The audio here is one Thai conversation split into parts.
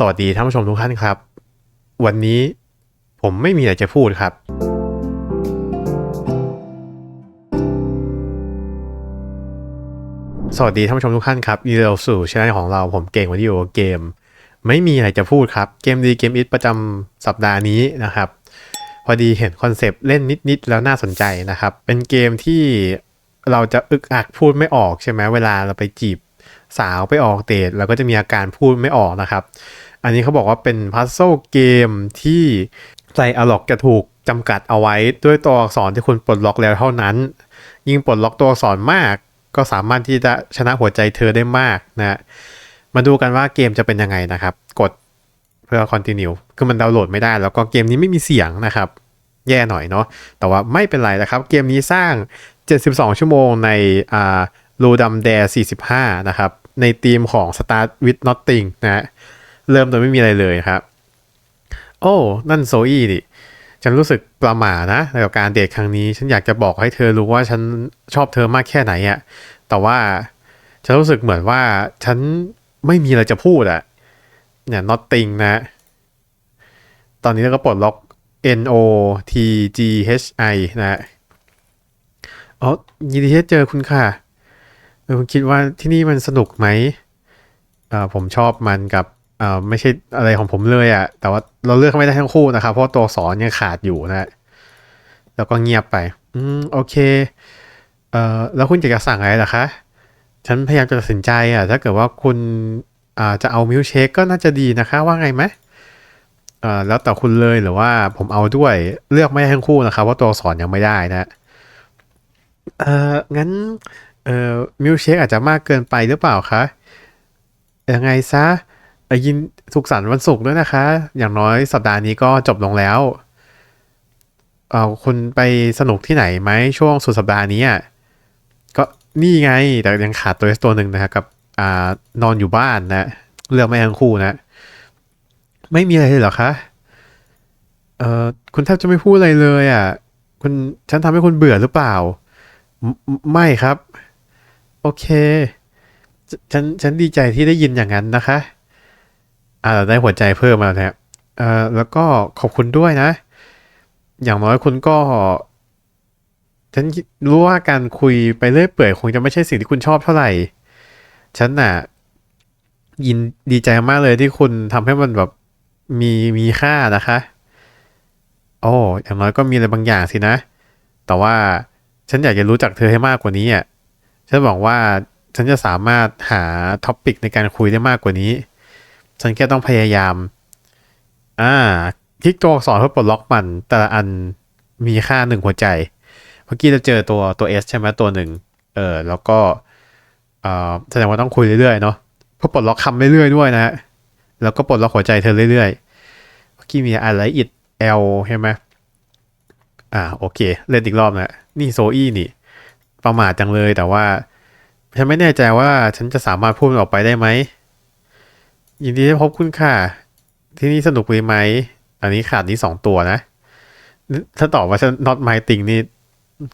สวัสดีท่านผู้ชมทุกท่านครับ วันนี้ผมไม่มีอะไรจะพูดครับ สวัสดีท่านผู้ชมทุกท่านครับยินดีต้อนรับสู่ช่องของเราผมเก่งวันนี้อยู่กับเกม ไม่มีอะไรจะพูดครับ เกมดีเกมอิทประจำสัปดาห์นี้นะครับ พอดีเห็นคอนเซปต์เล่นนิด ๆ แล้วน่าสนใจนะครับ เป็นเกมที่เราจะอึกอักพูดไม่ออกใช่ไหมเวลาเราไปจีบสาวไปออกเดทเราก็จะมีอาการพูดไม่ออกนะครับ อันนี้เขาบอกว่าเป็นพัซโซเกมที่ใจอะล็อกจะถูกจำกัดเอาไว้ด้วยตัวอักษรที่คุณปลดล็อกแล้วเท่านั้น ยิ่งปลดล็อกตัวอักษรมาก ก็สามารถที่จะชนะหัวใจเธอได้มากนะมาดูกันว่าเกมจะเป็นยังไงนะครับ กดเพื่อ continue คือมันดาวน์โหลดไม่ได้ แล้วก็เกมนี้ไม่มีเสียงนะครับ แย่หน่อยเนาะแต่ว่าไม่เป็นไรนะครับ เกมนี้สร้าง 72 ชั่วโมงในอ่ารูดัมแดร45 นะครับ ในทีมของ Start with Nothing นะ เริ่มโดยไม่มีอะไรเลยครับ โอ้ นั่นโซอี้ดิฉันรู้สึกประหม่านะกับการเดทครั้งนี้ ฉันอยากจะบอกให้เธอรู้ว่าฉันชอบเธอมากแค่ไหนอะแต่ว่าฉันรู้สึกเหมือนว่าฉันไม่มีอะไรจะพูดอะเนี่ย nothing นะ ตอนนี้เราก็ปลดล็อก N O T G H I นะอ๋อยินดีที่เจอคุณค่ะเออคุณคิดว่าที่นี่มันสนุกไหมอ่อผมชอบมันกับ อ่อไม่ใช่อะไรของผมเลยอะ่ะ แต่ว่าเราเลือกไม่ได้ทั้งคู่นะครับ เพราะตัวสอนยังขาดอยู่นะแล้วก็เงียบไป อืมโอเค เอ่อแล้วคุณอยากจะสั่งอะไรล่ะคะ ฉันพยายามจะตัดสินใจอะ ถ้าเกิดว่าคุณอ่าจะเอามิลเชคก็น่าจะดีนะคะ ว่าไงไหมเอ่อแล้วแต่คุณเลยหรือว่าผมเอาด้วยเลือกไม่ได้ทั้งคู่นะครับเพราะตัวสอนยังไม่ได้นะเอ่องั้นเอ่อมิลเชคอาจจะมากเกินไปหรือเปล่าคะยังไงซะเยินสุขสันต์วันศุกร์ด้วยนะคะ อย่างน้อยสัปดาห์นี้ก็จบลงแล้วเออคุณไปสนุกที่ไหนไหมช่วงสุดสัปดาห์นี้อะก็นี่ไงแต่ยังขาดตัวเอสตัวหนึ่งนะครับกับอ่านอนอยู่บ้านนะเลือกไม่ทั้งคู่นะ ไม่มีอะไรเลยเหรอคะเออคุณแทบจะไม่พูดอะไรเลยอะ คุณฉันทำให้คุณเบื่อหรือเปล่าไม่ไม่ครับ โอเค ฉันฉันดีใจที่ได้ยินอย่างนั้นนะคะ อ่าเราได้หัวใจเพิ่มมาแล้วนะครับเอ่อแล้วก็ขอบคุณด้วยนะ อย่างน้อยคุณก็ ฉันรู้ว่าการคุยไปเรื่อยเปื่อยคงจะไม่ใช่สิ่งที่คุณชอบเท่าไหร่ ฉันน่ะ ยินดีใจมากเลยที่คุณทำให้มันแบบมีมีค่านะคะ โอ้อย่างน้อยก็มีอะไรบางอย่างสินะ แต่ว่าฉันอยากจะรู้จักเธอให้มากกว่านี้อะ ฉันหวังว่าฉันจะสามารถหาท็อปิกในการคุยได้มากกว่านี้ ฉันแค่ต้องพยายาม อ่าคลิกตัวอักษรเพื่อปลดล็อกมัน แต่ละอันมีค่าหนึ่งหัวใจ เมื่อกี้จะเจอตัวตัว S ใช่ไหมตัวหนึ่งเออแล้วก็แสดงว่าต้องคุยเรื่อยๆเนาะเพื่อปลดล็อกคำเรื่อยๆด้วยนะฮะแล้วก็ปลดล็อกหัวใจเธอเรื่อยๆเมื่อกี้มีอะไรอิด L ใช่ไหมอ่าโอเค เล่นอีกรอบนะนี่โซอี้นี่ ประมาทจังเลยแต่ว่า ฉันไม่แน่ใจว่าฉันจะสามารถพูดมันออกไปได้ไหม ยินดีที่พบคุณค่ะ ที่นี่สนุกเลยไหม อันนี้ขาดนี้สองตัวนะ ถ้าตอบว่าฉัน not my thing นี่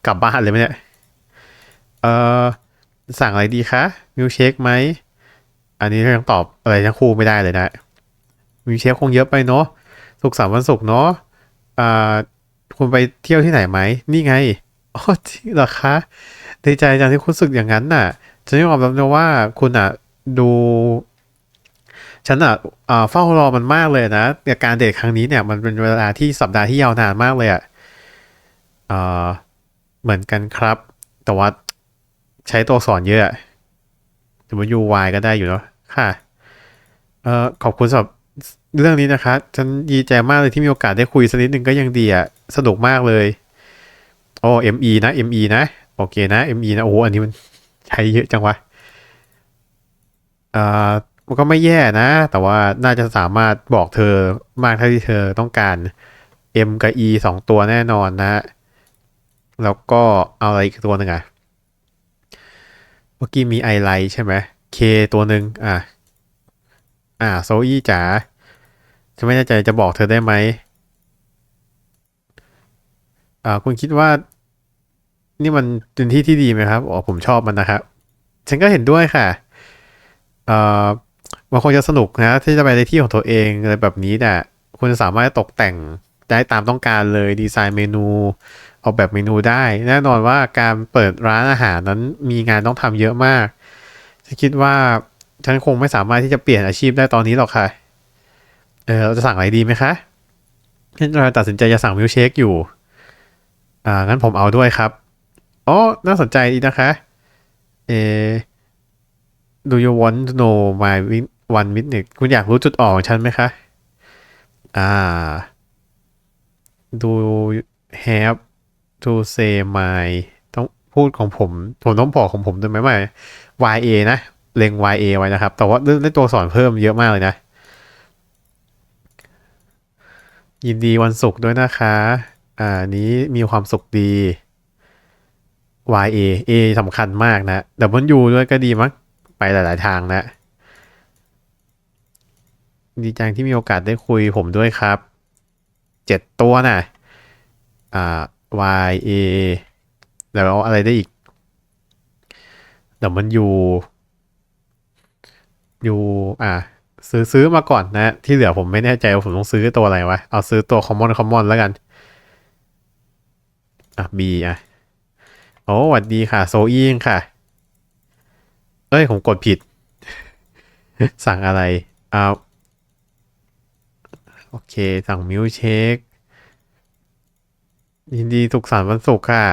กลับบ้านเลยไหมเนี่ย เออสั่งอะไรดีคะ มิลเชคไหม อันนี้ยังตอบอะไรทั้งคู่ไม่ได้เลยนะ มิลเชคคงเยอะไปเนาะ สุขสันต์วันศุกร์เนาะอ่าคุณไปเที่ยวที่ไหนไหม นี่ไง อ๋อจริงเหรอคะดีใจจังที่คุณสึกอย่างนั้นน่ะฉันยอมรับนะว่าคุณอะดู ฉันอะอ่าเฝ้ารอมันมากเลยนะกับการเดทครั้งนี้เนี่ยมันเป็นเวลาที่สัปดาห์ที่ยาวนานมากเลยอะอ่าเหมือนกันครับ แต่ว่าใช้ตัวสอนเยอะอะแต่ว่า UY ก็ได้อยู่เนาะค่ะเอ่อขอบคุณสำหรับเรื่องนี้นะคะฉันดีใจมากเลยที่มีโอกาสได้คุยสักนิดนึงก็ยังดีอะสนุกมากเลยโอ้ ME นะ ME นะ โอเคนะ ME นะ โอ้อันนี้มันใช้เยอะจังวะเอ่อ มันก็ไม่แย่นะ แต่ว่าน่าจะสามารถบอกเธอมากเท่าที่เธอต้องการ M กับ E สองตัวแน่นอนนะ แล้วก็เอาอะไรอีกตัวหนึ่งอะเมื่อกี้มีไอไลท์ใช่ไหม K ตัวหนึ่งอะ อ่าโซอี้จ๋าฉันไม่แน่ใจจะบอกเธอได้ไหมอ่าคุณคิดว่า นี่มันเป็นที่ที่ดีไหมครับ อ๋อผมชอบมันนะครับ ฉันก็เห็นด้วยค่ะ เอ่อ มันคงจะสนุกนะ ที่จะไปในที่ของตัวเองอะไรแบบนี้เนี่ยคุณสามารถตกแต่งได้ตามต้องการเลยดีไซน์เมนู ออกแบบเมนูได้ แน่นอนว่าการเปิดร้านอาหารนั้นมีงานต้องทำเยอะมากฉันคิดว่าฉันคงไม่สามารถที่จะเปลี่ยนอาชีพได้ตอนนี้หรอกค่ะเออเราจะสั่งอะไรดีไหมคะฉันเราตัดสินใจจะสั่งมิลเชคอยู่อ่างั้นผมเอาด้วยครับอ๋อน่าสนใจดีนะคะ เอ do you want to know my one minute คุณอยากรู้จุดอ่อนของฉันไหมคะ อ่า do have to say my ต้องพูดของผม ผมต้องบอกของผมด้วยไหมว่ YA นะ เล็ง YA ไว้นะครับ แต่ว่าได้ตัวสอนเพิ่มเยอะมากเลยนะ ยินดีวันศุกร์ด้วยนะคะ อ่า นี้มีความสุขดี YA A สำคัญมากนะ W ด้วยก็ดีมั้ง ไปหลาย ๆ ทางนะดีจังที่มีโอกาสได้คุยผมด้วยครับ เจ็ดตัวน่ะ อ่า Y A แล้วอะไรได้อีก W U อ่า ซื้อซื้อมาก่อนนะ ที่เหลือผมไม่แน่ใจว่าผมต้องซื้อตัวอะไรวะ เอาซื้อตัว common common แล้วกัน อะ B อะ โอ้หวัดดีค่ะ โซอี้ค่ะ เอ้ย ผมกดผิด สั่งอะไรอ่าโอเค สั่งมิลเชคยินดีสุขสันต์วันศุกร์ค่ะ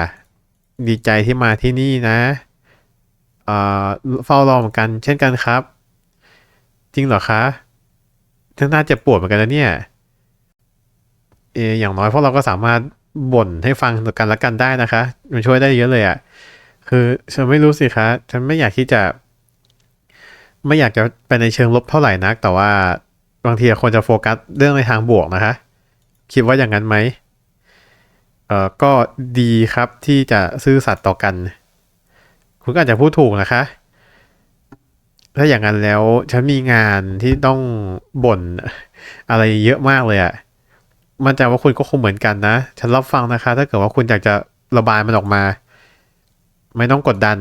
ดีใจที่มาที่นี่นะเอ่อเฝ้ารอเหมือนกัน เช่นกันครับ จริงเหรอคะทั้งน่าจ็บปวดเหมือนกันนะเนี่ย เอออย่างน้อยพวกเราก็สามารถบ่นให้ฟังกันและกันได้นะคะ มันช่วยได้เยอะเลยอะ่ะ คือฉันไม่รู้สิคะ ฉันไม่อยากที่จะ ไม่อยากจะไปในเชิงลบเท่าไหร่นัก แต่ว่าบางทีควรจะโฟกัสเรื่องในทางบวกนะคะ คิดว่าอย่างนั้นไหมเอ่อก็ดีครับที่จะซื่อสัตย์ต่อกัน คุณก็อาจจะพูดถูกนะคะ ถ้าอย่างนั้นแล้วฉันมีงานที่ต้องบ่นอะไรเยอะมากเลยอะ่ะมั่นใจว่าคุณก็คงเหมือนกันนะ ฉันรับฟังนะคะ ถ้าเกิดว่าคุณอยากจะระบายมันออกมา ไม่ต้องกดดัน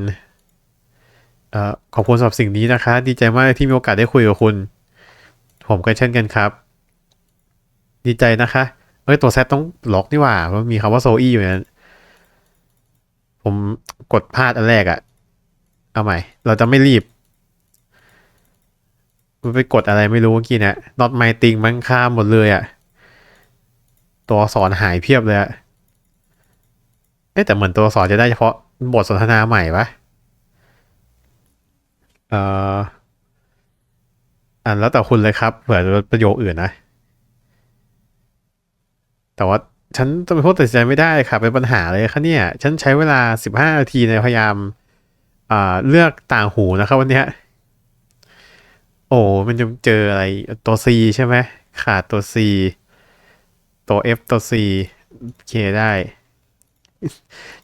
ออขอบคุณสำหรับสิ่งนี้นะคะ ดีใจมากที่มีโอกาสได้คุยกับคุณ ผมก็เช่นกันครับ ดีใจนะคะเอ้ยตัวแซตต้องล็อกนี่หว่าเพราะมีคำว่าโซอี้อยู่นั้นผมกดพลาดอันแรกอะเอาใหม่ เราจะไม่รีบมันไปกดอะไรไม่รู้เมื่อกี้นะ not my thing มันข้ามหมดเลยอะตัวสอักษรหายเพียบเลยอะเอ๊ะแต่เหมือนตัวสอักษรจะได้เฉพาะบทสนทนาใหม่ปะ เอ่ออันแล้วแต่คุณเลยครับเผื่อประโยคอื่นนะ แต่ว่าฉันจะไปพูดตัดสินใจไม่ได้ค่ะเป็นปัญหาเลยค่ะเนี่ย ฉันใช้เวลาสิบห้านาทีในพยายามอ่าเลือกต่างหูนะครับวันเนี้ยโอ้มันจะเจออะไรตัว C ใช่ไหมขาดตัว C ตัว F ตัว C เคได้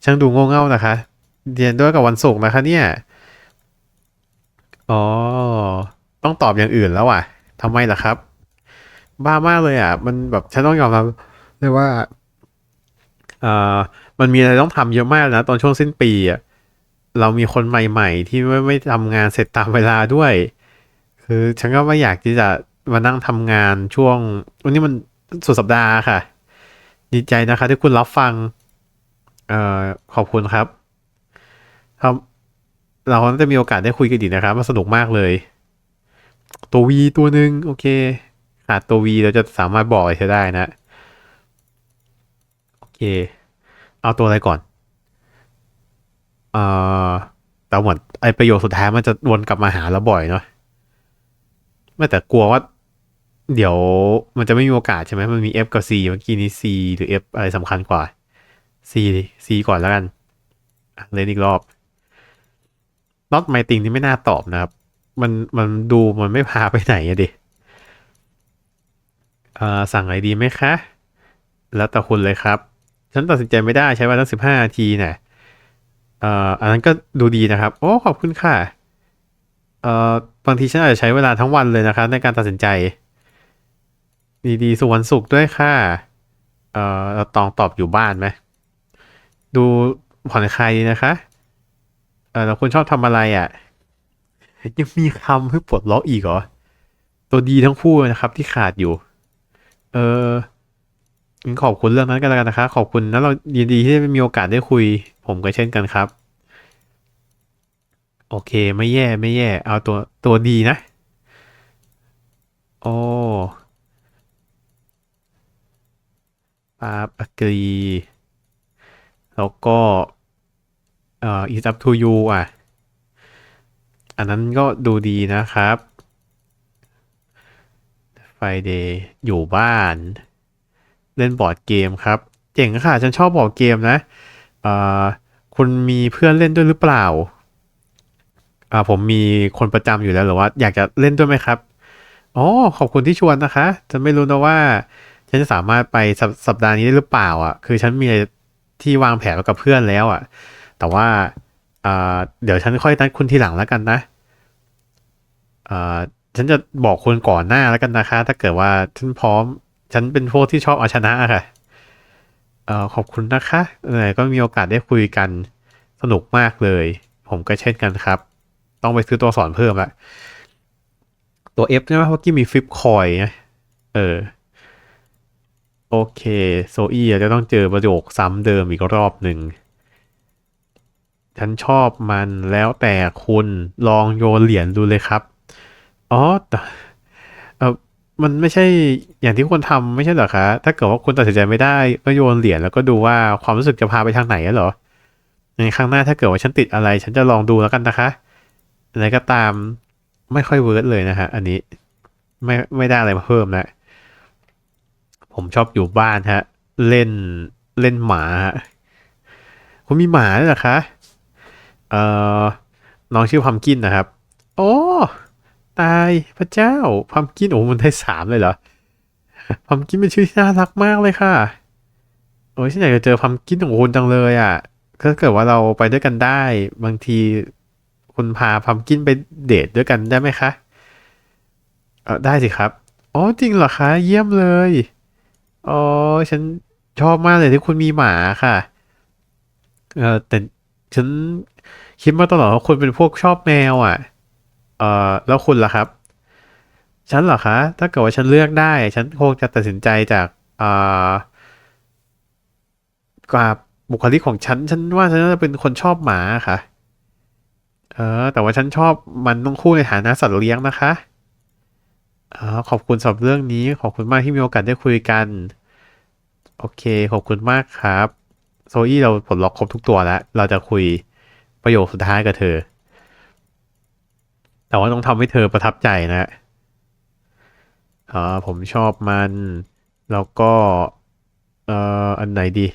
ช่างดูโง่เง่านะคะ เรียนด้วยกับวันศุกร์นะคะเนี่ย อ๋อ ต้องตอบอย่างอื่นแล้วอะทำไมล่ะครับ บ้ามากเลยอะ มันแบบฉันต้องยอมรับเลยว่าเอ่อมันมีอะไรต้องทำเยอะมากนะ ตอนช่วงสิ้นปีอะเรามีคนใหม่ ๆ ที่ไม่ไม่ทำงานเสร็จตามเวลาด้วย คือฉันก็ไม่อยากที่จะมานั่งทำงานช่วง วันนี้มันสุดสัปดาห์ค่ะ ดีใจนะคะที่คุณรับฟัง เอ่อขอบคุณครับครับ เราน่าจะมีโอกาสได้คุยกันอีกนะครับมันสนุกมากเลย ตัว V ตัวหนึ่งโอเคขาดตัว V เราจะสามารถบอกอะไรเธอได้นะโอเค เอาตัวอะไรก่อนเอ่อแต่เหมือนไอประโยคสุดท้ายมันจะวนกลับมาหาเราบ่อยเนาะไม่แต่กลัวว่า เดี๋ยวมันจะไม่มีโอกาสใช่ไหมมันมี F กับ C เมื่อกี้นี้ C หรือ F อะไรสำคัญกว่า C C ก่อนแล้วกันเล่นอีกรอบ not my thing นี่ไม่น่าตอบนะครับ มันมันดูมันไม่พาไปไหนอะดิเอ่อสั่งอะไรดีไหมคะ แล้วแต่คุณเลยครับ ฉันตัดสินใจไม่ได้ใช้เวลาตั้งสิบห้านาทีนี่ยเอ่ออันนั้นก็ดูดีนะครับ โอ้ ขอบคุณค่ะเอ่อบางทีฉันอาจจะใช้เวลาทั้งวันเลยนะครับในการตัดสินใจ ดีๆสุขวันศุกร์ด้วยค่ะเอ่อเราตองตอบอยู่บ้านไหม ดูผ่อนคลายดีนะคะ เออแล้วคุณชอบทำอะไรอะ ยังมีคำให้ปลดล็อกอีกเหรอ ตัวดีทั้งคู่นะครับที่ขาดอยู่ เออขอบคุณเรื่องนั้นกันแล้วกันนะคะ ขอบคุณแล้วเรายินดีที่ได้มีโอกาสได้คุย ผมก็เช่นกันครับ โอเค ไม่แย่ไม่แย่ เอาตัวตัวดีนะ โอ้ปาบอักรีแล้วก็ อ่อ is up to you อะ อันนั้นก็ดูดีนะครับ Friday อยู่บ้าน เล่นบอร์ดเกมครับ เจ๋งค่ะ ฉันชอบบอร์ดเกมนะเอ่อคุณมีเพื่อนเล่นด้วยหรือเปล่าอ่าผมมีคนประจำอยู่แล้วหรือว่า อยากจะเล่นด้วยไหมครับอ๋อขอบคุณที่ชวนนะคะฉันไม่รู้นะว่า ฉันจะสามารถไปสสัปดาห์นี้ได้หรือเปล่า อะ คือฉันมีที่วางแผนกับเพื่อนแล้วอะ แต่ว่าเดี๋ยวฉันค่อยนัดคุณทีหลังแล้วกันนะฉันจะบอกคุณก่อนหน้าแล้วกันนะคะ ถ้าเกิดว่าฉันพร้อม ฉันเป็นพวกที่ชอบเอาชนะอะค่ะออขอบคุณนะคะไหนก็มีโอกาสได้คุยกันสนุกมากเลย ผมก็เช่นกันครับ ต้องไปซื้อตัวสอนเพิ่มละตัว F ใช่ไหมเพราะกี้มีฟลิปคอยนะเออ โอเค โซอี้จะต้องเจอประโยคซ้ำเดิมอีกรอบหนึ่ง ฉันชอบมันแล้วแต่คุณลองโยนเหรียญดูเลยครับ อ๋อแต่เออมันไม่ใช่อย่างที่ควรทำไม่ใช่เหรอคะถ้าเกิดว่าคุณตัดสินใจไม่ได้ก็โยนเหรียญแล้วก็ดูว่าความรู้สึกจะพาไปทางไหนอะเหรอในครั้งหน้าถ้าเกิดว่าฉันติดอะไร ฉันจะลองดูแล้วกันนะคะอะไรก็ตามไม่ค่อยเวิร์ดเลยนะฮะอันนี้ไม่ไม่ได้อะไรมาเพิ่มนะผมชอบอยู่บ้านฮะ เล่นเล่นหมาฮะคุณมีหมาด้วยเหรอคะ เอ่อน้องชื่อพัมกินนะครับ โอ้ตายพระเจ้าพัมกินโอ้มันได้สามเลยเหรอพัมกินเป็นชื่อที่น่ารักมากเลยค่ะ โอ้ยฉันอยากจะเจอพัมกินของคุณจังเลยอะถ้าเกิดว่าเราไปด้วยกันได้บางทีคุณพาพัมกินไปเดทด้วยกันได้ไหมคะเออได้สิครับอ๋อจริงเหรอคะเยี่ยมเลยอ๋อฉันชอบมากเลยที่คุณมีหมาค่ะ เออแต่ ฉันคิดมาตลอดว่าคุณเป็นพวกชอบแมวอะ เออแล้วคุณล่ะครับฉันเหรอคะ ถ้าเกิดว่าฉันเลือกได้ ฉันคงจะตัดสินใจจากอ่ากว่าบุคลิกของฉัน ฉันว่าฉันจะเป็นคนชอบหมาค่ะ เออ แต่ว่าฉันชอบมันต้องคู่ในฐานะสัตว์เลี้ยงนะคะอ๋อขอบคุณสำหรับเรื่องนี้ ขอบคุณมากที่มีโอกาสได้คุยกัน โอเค ขอบคุณมากครับ โซอี้เราปลล็อกครบทุกตัวแล้ว เราจะคุยประโยคสุดท้ายกับเธอ แต่ว่าต้องทำให้เธอประทับใจนะอ๋อผมชอบมัน แล้วก็เอ่ออันไหนดี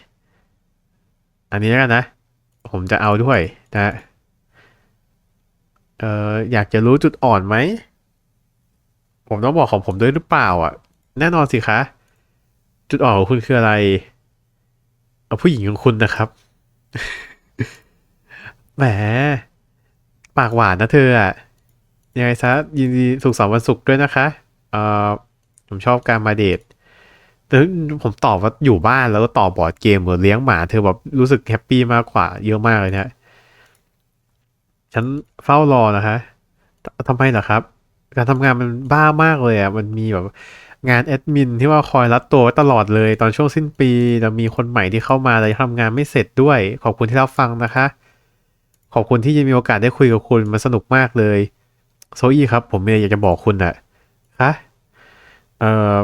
อันนี้แล้วกันนะ ผมจะเอาด้วยนะเอ่ออยากจะรู้จุดอ่อนไหม ผมต้องบอกของผมด้วยหรือเปล่าอะ แน่นอนสิคะ จุดอ่อนของคุณคืออะไร เอาผู้หญิงของคุณนะครับ แหม ปากหวานนะเธออะ ยังไงซะยินดีสุขสันต์วันศุกร์ด้วยนะคะ เอ่อ ผมชอบการมาเดทแต่ผมตอบว่าอยู่บ้านแล้วก็ต่อบอร์ดเกมหรือเลี้ยงหมา เธอแบบรู้สึกแฮปปี้มากกว่าเยอะมากเลยเนะฉันเฝ้ารอนะคะทำไมเหรอครับ การทำงานมันบ้ามากเลยอะ มันมีแบบ งานแอดมินที่ว่าคอยรัดตัวไว้ตลอดเลย ตอนช่วงสิ้นปีแล้วมีคนใหม่ที่เข้ามาแต่ยังทำงานไม่เสร็จด้วย ขอบคุณที่รับฟังนะคะ ขอบคุณที่ยังมีโอกาสได้คุยกับคุณมันสนุกมากเลย โซอี้ครับ ผมมีอะไรอยากจะบอกคุณอะคะเอ่อ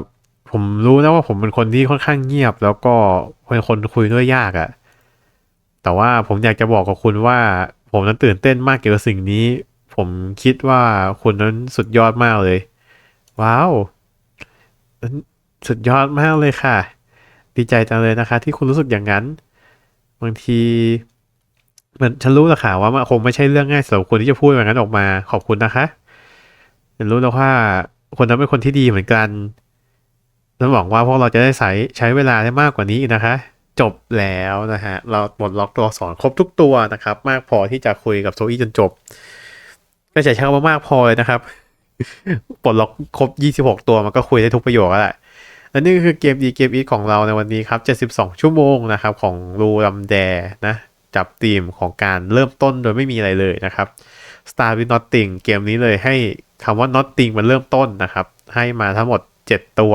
ผมรู้นะว่าผมเป็นคนที่ค่อนข้างเงียบ แล้วก็เป็นคนคุยด้วยยากอะแต่ว่าผมอยากจะบอกกับคุณว่า ผมนั้นตื่นเต้นมากเกี่ยวกับสิ่งนี้ ผมคิดว่าคุณนั้นสุดยอดมากเลย ว้าว สุดยอดมากเลยค่ะ ดีใจจังเลยนะคะ ที่คุณรู้สึกอย่างนั้น บางที มันฉันรู้แหละค่ะว่ามันคงไม่ใช่เรื่องง่ายสำหรับคนที่จะพูดอย่างนั้นออกมา ขอบคุณนะคะฉันรู้แล้วว่าคนนั้นเป็นคนที่ดีเหมือนกันฉันหวังว่าพวกเราจะได้ใช้ใช้เวลาได้มากกว่านี้นะคะ จบแล้วนะฮะ เราปลดล็อกตัวสอนครบทุกตัวนะครับ มากพอที่จะคุยกับโซอี้จนจบ ก็จะใช้คำว่ามากพอเลยนะครับ ปลดล็อกครบ 26 ตัวมันก็คุยได้ทุกประโยคแล้วแหละและนี่คือเกมดีเกมอีของเราในวันนี้ครับ 72 ชั่วโมงนะครับ ของรูลัมแดนะ จับธีมของการเริ่มต้นโดยไม่มีอะไรเลยนะครับ Star with Nothing เกมนี้เลยให้คำว่า Nothing มันเริ่มต้นนะครับ ให้มาทั้งหมด 7 ตัว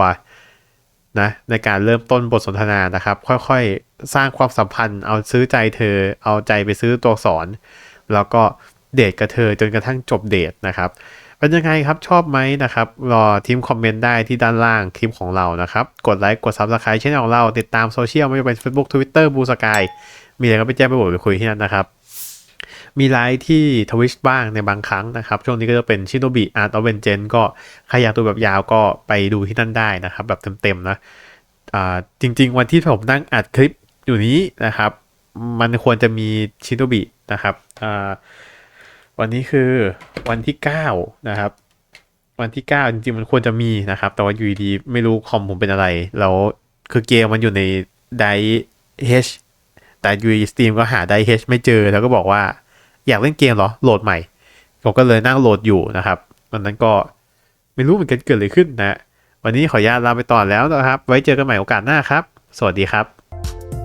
นะในการเริ่มต้นบทสนทนานะครับ ค่อยๆ สร้างความสัมพันธ์ เอาซื้อใจเธอ เอาใจไปซื้อตัวสอน แล้วก็เดทกับเธอจนกระทั่งจบเดทนะครับ เป็นยังไงครับชอบไหมนะครับ รอทีมคอมเมนต์ได้ที่ด้านล่างคลิปของเรานะครับ กดไลค์กด Subscribe ช่องของเรา ติดตามโซเชียลไม่ว่าจะเป็น Facebook Twitter บูสกายมีอะไรก็ไปแจ้งไปบอกไปคุยที่นั่นนะครับ มีไลฟ์ที่ทวิชบ้างในบางครั้งนะครับ ช่วงนี้ก็จะเป็นชิโนบิอาร์ตอเวนเจนก็ใครอยากดูแบบยาวก็ไปดูที่นั่นได้นะครับ แบบเต็มๆนะอ่าจริง ๆ วันที่ผมนั่งอัดคลิปอยู่นี้นะครับ มันควรจะมีชิโนบินะครับอ่า วันนี้คือวันที่ 9 นะครับ วันที่ 9 จริงๆมันควรจะมีนะครับ แต่ว่าอยู่ดีๆไม่รู้คอมผมเป็นอะไร แล้วคือเกมมันอยู่ในได H แต่อยูสตรีมก็หาได H ไม่เจอ แล้วก็บอกว่าอยากเล่นเกมเหรอ โหลดใหม่ ผมก็เลยนั่งโหลดอยู่นะครับวันนั้นก็ไม่รู้เหมือนกันเกิดอะไรขึ้นนะ วันนี้ขออนุญาตลาไปต่อแล้วนะครับ ไว้เจอกันใหม่โอกาสหน้าครับ สวัสดีครับ